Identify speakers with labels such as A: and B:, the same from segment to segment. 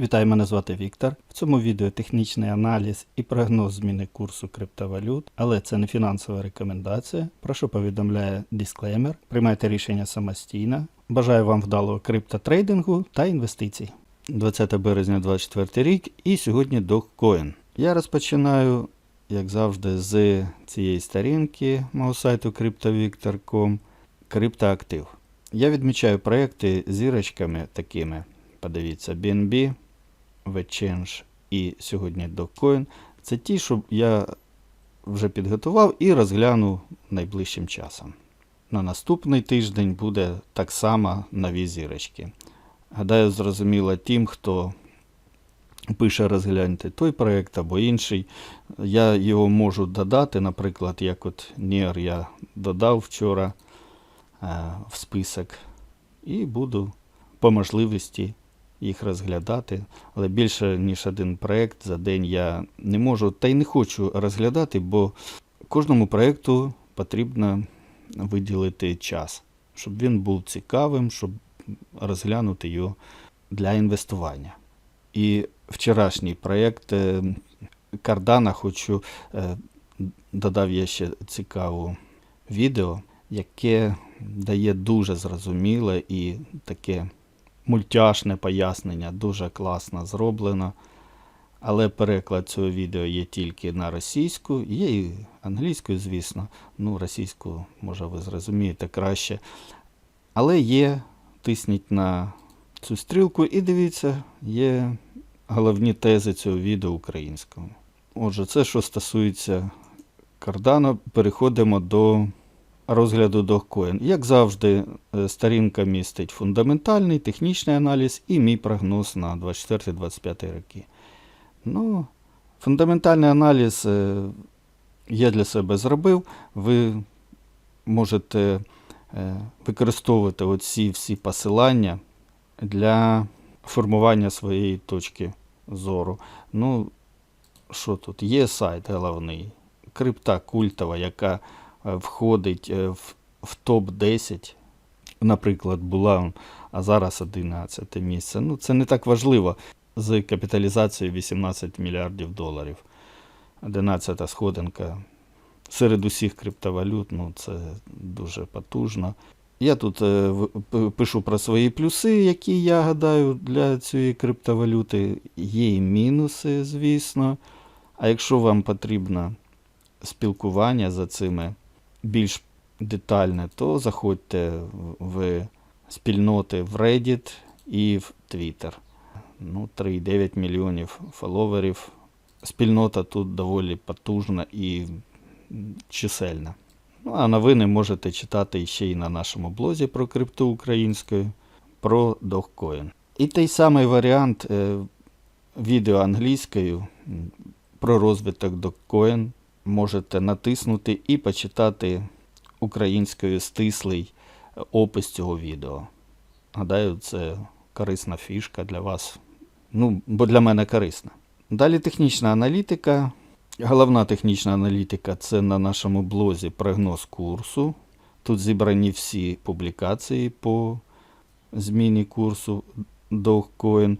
A: Вітаю, мене звати Віктор. В цьому відео технічний аналіз і прогноз зміни курсу криптовалют, але це не фінансова рекомендація. Прошу повідомляє дисклеймер. Приймайте рішення самостійно. Бажаю вам вдалого криптотрейдингу та інвестицій. 20 березня 2024 рік і сьогодні Dogecoin. Я розпочинаю, як завжди, з цієї сторінки мого сайту CryptoVictor.com криптоактив. Я відмічаю проекти зірочками такими. Подивіться, BNB, VChange і сьогодні Dogecoin. Це ті, що я вже підготував і розгляну найближчим часом. На наступний тиждень буде так само нові зірочки. Гадаю, зрозуміло тим, хто пише розгляньте той проєкт або інший. Я його можу додати, наприклад, як от NIR я додав вчора е, в список, і буду по можливості їх розглядати. Але більше, ніж один проєкт за день я не можу та й не хочу розглядати, бо кожному проєкту потрібно виділити час, щоб він був цікавим, щоб розглянути його для інвестування. І вчорашній проєкт е, Кардана хочу е, додав я ще цікаву відео, яке дає дуже зрозуміле і таке мультяшне пояснення, дуже класно зроблено. Але переклад цього відео є тільки на російську, є і англійською, звісно. Ну, російську, може, ви зрозумієте краще. Але є, тисніть на цю стрілку і дивіться, є головні тези цього відео українською. Отже, це що стосується Кардана, переходимо до розгляду Dogecoin. Як завжди, е, сторінка містить фундаментальний, технічний аналіз і мій прогноз на 24-25 роки. Ну, фундаментальний аналіз е, я для себе зробив. Ви можете е, використовувати оці всі посилання для формування своєї точки зору. Ну, що тут? Є сайт головний, крипта культова, яка входить е, в, в топ-10. Наприклад, була, а зараз 11 місце. Ну, це не так важливо з капіталізацією 18 мільярдів доларів. 11 сходинка серед усіх криптовалют, ну це дуже потужно. Я тут е, пишу про свої плюси, які я гадаю для цієї криптовалюти. Є і мінуси, звісно. А якщо вам потрібно спілкування за цими більш детальне, то заходьте в- спільноти в Reddit і в Twitter. Ну, 3,9 мільйонів фоловерів. Спільнота тут доволі потужна і чисельна. Ну, а новини можете читати ще й на нашому блозі про крипту українською, про Dogecoin. І той самий варіант е, відео англійською про розвиток Dogecoin можете натиснути і почитати українською стислий опис цього відео. Гадаю, це корисна фішка для вас. Ну, бо для мене корисна. Далі технічна аналітика. Головна технічна аналітика це на нашому блозі прогноз курсу. Тут зібрані всі публікації по зміні курсу Dogecoin.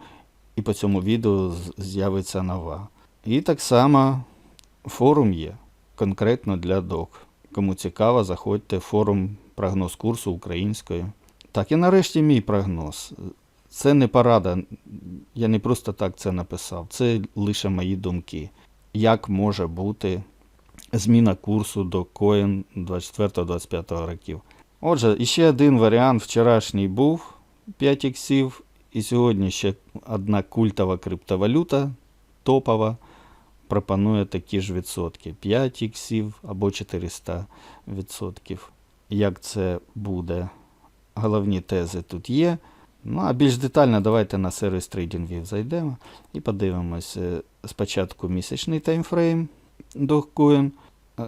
A: І по цьому відео з'явиться нова. І так само форум є конкретно для DOC. Кому цікаво, заходьте в форум прогноз курсу українською. Так, і нарешті мій прогноз. Це не порада. Я не просто так це написав. Це лише мої думки. Як може бути зміна курсу до коін 24-25 років. Отже, іще один варіант вчорашній був 5 іксів, і сьогодні ще одна культова криптовалюта топова пропонує такі ж відсотки 5 іксів або 400 відсотків. Як це буде? Головні тези тут є. Ну, а більш детально давайте на сервіс TradingView зайдемо і подивимось е, спочатку місячний таймфрейм Dogecoin. Е,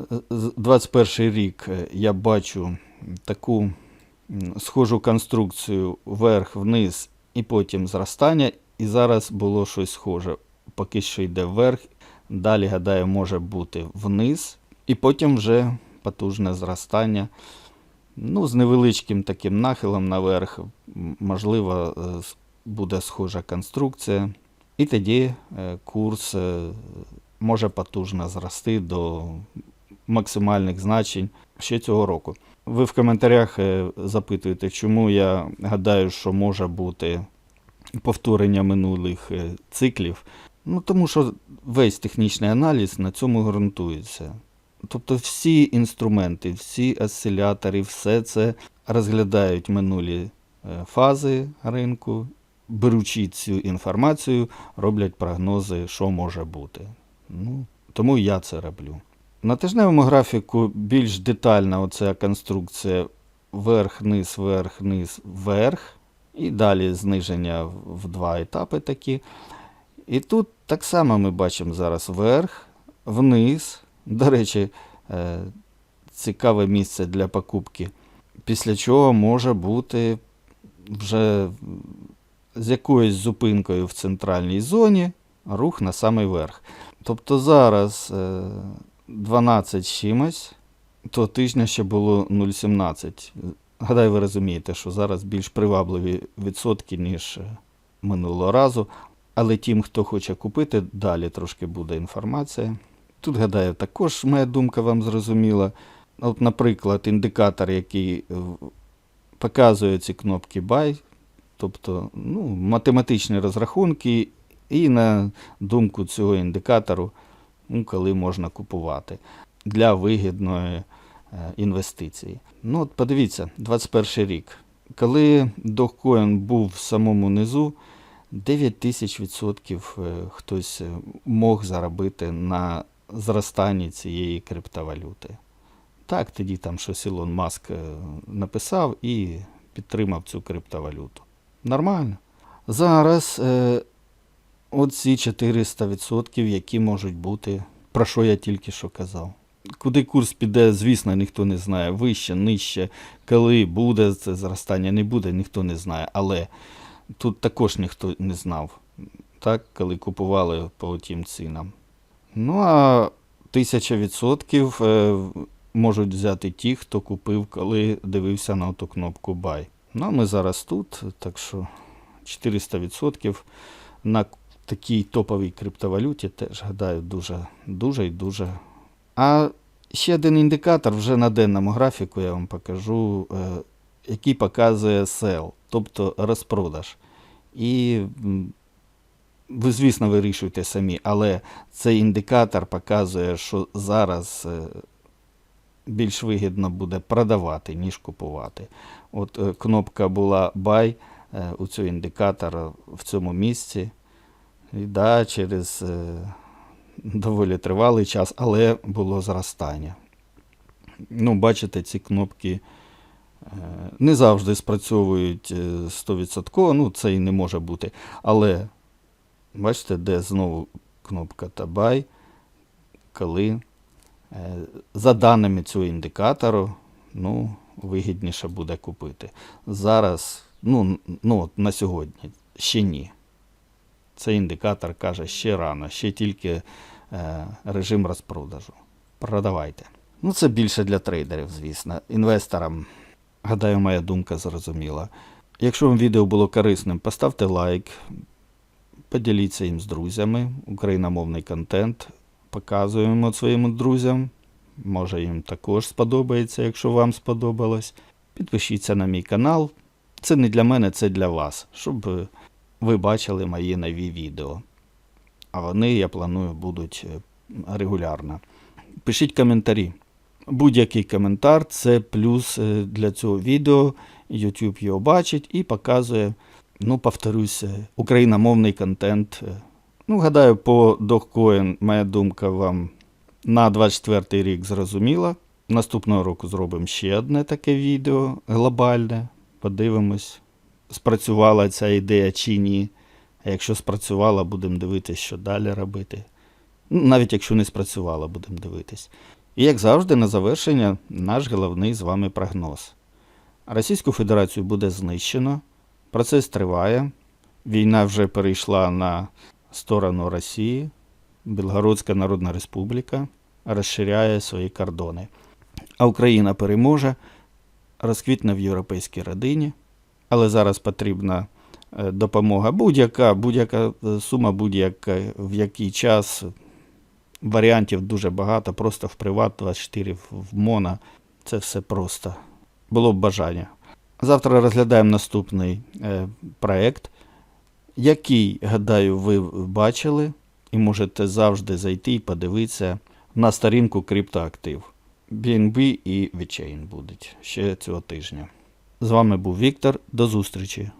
A: 21 рік е, я бачу таку схожу конструкцію вверх-вниз і потім зростання. І зараз було щось схоже. Поки що йде вверх, далі, гадаю, може бути вниз, і потім вже потужне зростання. Ну, з невеличким таким нахилом наверх, можливо, е, буде схожа конструкція. І тоді е, курс е, може потужно зрости до максимальних значень ще цього року. Ви в коментарях запитуєте, чому я гадаю, що може бути повторення минулих циклів. Ну, тому що весь технічний аналіз на цьому ґрунтується. Тобто всі інструменти, всі осцилятори, все це розглядають минулі е, фази ринку, беручи цю інформацію, роблять прогнози, що може бути. Ну, тому я це роблю. На тижневому графіку більш детальна оця конструкція верх-низ, верх-низ, верх. І далі зниження в два етапи такі. І тут так само ми бачимо зараз вверх, вниз. До речі, е, цікаве місце для покупки. Після чого може бути вже з якоюсь зупинкою в центральній зоні рух на самий верх. Тобто зараз е, 12 з чимось, то тижня ще було 0,17. Гадаю, ви розумієте, що зараз більш привабливі відсотки, ніж е, минулого разу. Але тим, хто хоче купити, далі трошки буде інформація. Тут, гадаю, також моя думка вам зрозуміла. От, наприклад, індикатор, який показує ці кнопки Buy, тобто ну, математичні розрахунки, і на думку цього індикатору, ну, коли можна купувати для вигідної е, інвестиції. Ну, от подивіться, 21 рік. Коли Dogecoin був в самому низу, 9 тисяч відсотків е, хтось е, мог заробити на зростанні цієї криптовалюти. Так, тоді там щось Ілон Маск е, написав і підтримав цю криптовалюту. Нормально. Зараз е, оці 400%, які можуть бути, про що я тільки що казав. Куди курс піде, звісно, ніхто не знає. Вище, нижче, коли буде це зростання, не буде, ніхто не знає. Але тут також ніхто не знав, так, коли купували по тим цінам. Ну, а тисяча відсотків е, можуть взяти ті, хто купив, коли дивився на ту кнопку Buy. Ну, а ми зараз тут, так що 400% на такій топовій криптовалюті теж гадаю дуже, дуже і дуже. А ще один індикатор вже на денному графіку я вам покажу, е, який показує sell, тобто розпродаж. І ви, звісно, вирішуєте самі, але цей індикатор показує, що зараз е, більш вигідно буде продавати, ніж купувати. От е, кнопка була Buy е, у цього індикатора в цьому місці. І да, через доволі тривалий час, але було зростання. Ну, бачите, ці кнопки не завжди спрацьовують е, 100%, ну це і не може бути. Але бачите, де знову кнопка та Buy, коли е, за даними цього індикатору, ну, вигідніше буде купити. Зараз, ну, ну на сьогодні, ще ні. Цей індикатор каже, ще рано, ще тільки е, режим розпродажу. Продавайте. Ну, це більше для трейдерів, звісно. Інвесторам, гадаю, моя думка зрозуміла. Якщо вам відео було корисним, поставте лайк, поділіться їм з друзями. Україномовний контент показуємо своїм друзям. Може їм також сподобається, якщо вам сподобалось. Підпишіться на мій канал. Це не для мене, це для вас, щоб ви бачили мої нові відео. А вони, я планую, будуть е, регулярно. Пишіть коментарі. Будь-який коментар це плюс е, для цього відео. YouTube його бачить і показує, ну, повторюсь, е, україномовний контент. Е, Ну, гадаю, по Dogecoin моя думка вам на 24 рік зрозуміла. Наступного року зробимо ще одне таке відео глобальне. Подивимось, спрацювала ця ідея чи ні. А якщо спрацювала, будемо дивитися, що далі робити. Ну, Навіть якщо не спрацювала, будемо дивитись. І як завжди, на завершення, наш головний з вами прогноз. Російську Федерацію буде знищено, процес триває. Війна вже перейшла на сторону Росії. Білгородська Народна Республіка розширяє свої кордони. А Україна переможе, розквітне в європейській родині. Але зараз потрібно е, допомога. Будь-яка, будь-яка е, сума, будь-яка, в який час. Варіантів дуже багато, просто в приват 24 в моно. Це все просто. Було б бажання. Завтра розглядаємо наступний е, проект, який, гадаю, ви бачили, і можете завжди зайти і подивитися на сторінку криптоактив. BNB і VeChain будуть ще цього тижня. З вами був Віктор. До зустрічі!